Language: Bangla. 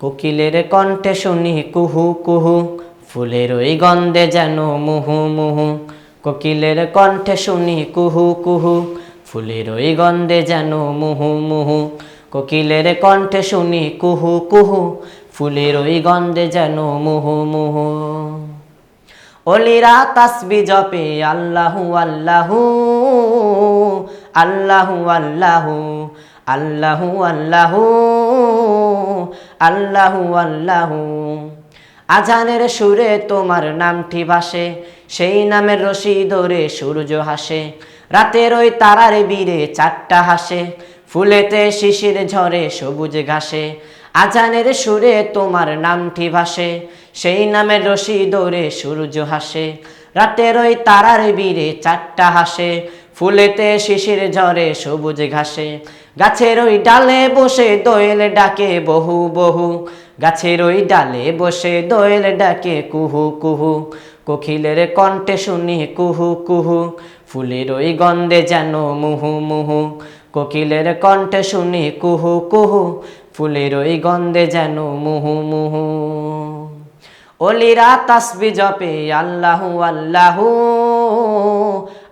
কোকিলের কণ্ঠে শুনি কুহু কুহু, ফুলের ওই গন্ধে যেন মুহু মুহু। কোকিলের কণ্ঠে শুনি কুহু কুহু, ফুলের ওই গন্ধে যেন মুহু মুহু। কোকিলের কণ্ঠে শুনি কুহু কুহু, ফুলের ওই গন্ধে যেন মুহু মুহু। অলিরা তাসবি জপে, আল্লাহু আল্লাহু আল্লাহু আল্লাহু আল্লাহু আল্লাহু। আল্লাহু আল্লাহু। আজানের সুরে তোমার নামটি ভাসে, সেই নামের রশি ধরে সূর্য হাসে। রাতের ওই তারার বীরে চারটা হাসে, ফুলেতে শিশির ঝরে সবুজ ঘাসে। আজানের সুরে তোমার নামটি ভাসে, সেই নামের রশি দৌড়ে সূর্য হাসে। রাতের ওই তারার বীরে চারটা হাসে ফুলেতে শিশির ঝরে, সবুজ ঘাসে। গাছের ওই ডালে বসে দোয়েল ডাকে বহু বহু। গাছের ওই ডালে বসে দোয়েল ডাকে কুহু কুহু। কোকিলের কণ্ঠে শুনি কুহু কুহু। ফুলের ওই গন্ধে যেন মুহু মুহু। কোকিলের কণ্ঠে শুনি কুহু কুহু। ফুলের ওই গন্ধে যেন মুহু মুহু। অলিরা তাসবি জপে, আল্লাহু আল্লাহু।